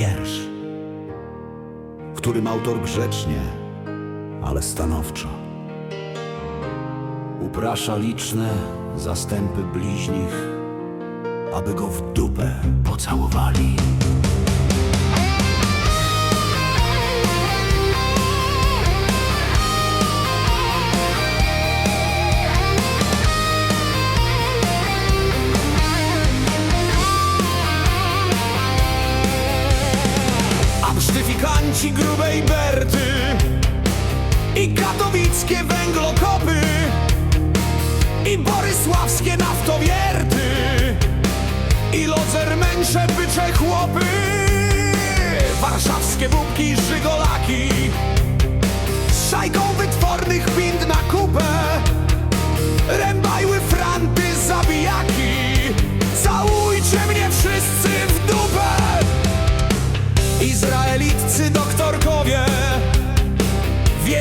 wiersz, którym autor grzecznie, ale stanowczo uprasza liczne zastępy bliźnich, aby go w dupę pocałowali. Absztyfikanci grubej Berty I katowickie węglokopy I borysławskie naftowierty I lodzermęcze bycze chłopy. Warszawskie bubki żygolaki Z szajką wytwornych pind na kupę. Rębajły franty zabijaki. Całujcie mnie wszyscy w dupę. Izraelitcy doktorkowie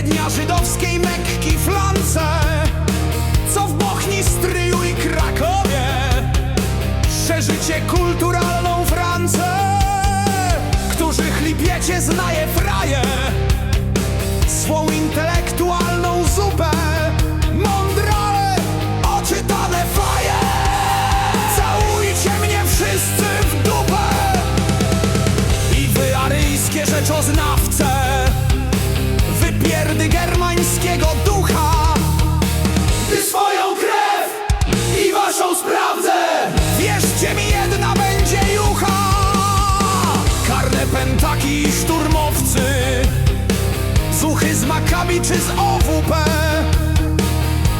Wiednia żydowskiej Mekki flance Co w Bochni, Stryju i Krakowie. Szerzycie kulturalną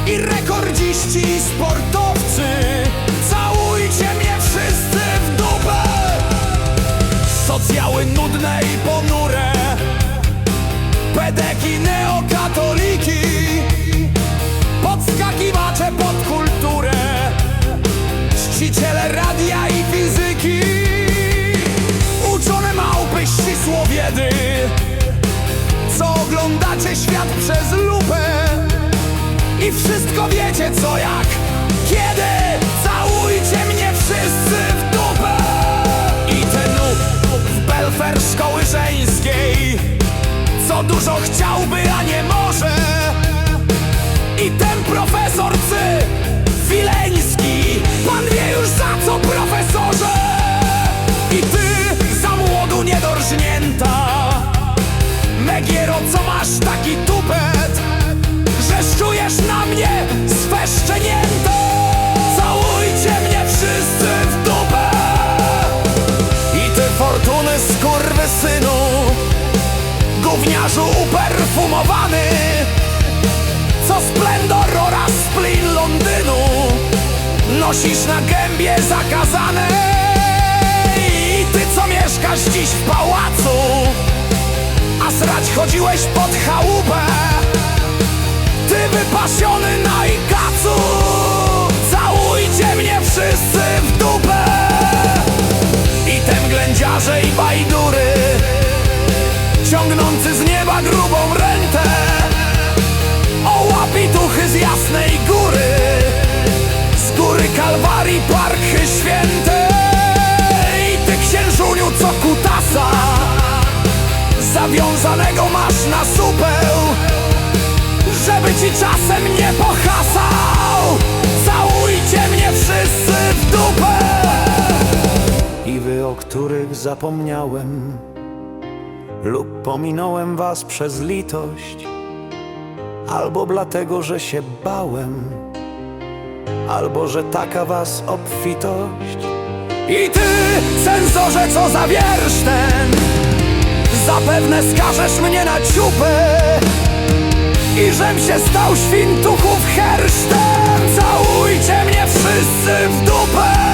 I rekordziści sportowcy. Całujcie mnie wszyscy w dupę. Socjały nudne i ponure. Pedeki, neokatoliki. Podskakiwacze pod kulturę. Czciciele radia i fizyki. Uczone małpy ścisłowiedy. Co oglądacie świat przez lupę co jak. Kiedy Całujcie mnie wszyscy w dupę. I ten noob w Belfer szkoły żeńskiej. Co dużo chciałby, a nie może synu Gówniarzu uperfumowany Co splendor oraz splin Londynu Nosisz na gębie zakazane. I ty co mieszkasz dziś w pałacu A srać chodziłeś pod chałupę Ty wypasiony na ikacu Całujcie mnie wszyscy w dupę. I te ględziarze i bajdury góry Z góry Kalwarii Parchy Świętej. Ty księżuniu co kutasa Zawiązanego masz na supeł Żeby ci czasem nie pohasał. Całujcie mnie wszyscy w dupę. I wy, o których zapomniałem lub pominąłem was przez litość, albo dlatego, że się bałem, albo że taka was obfitość. I ty, cenzorze, co za wiersz ten Zapewne skażesz mnie na ciupę I żem się stał świntuchów hersztem Całujcie mnie wszyscy w dupę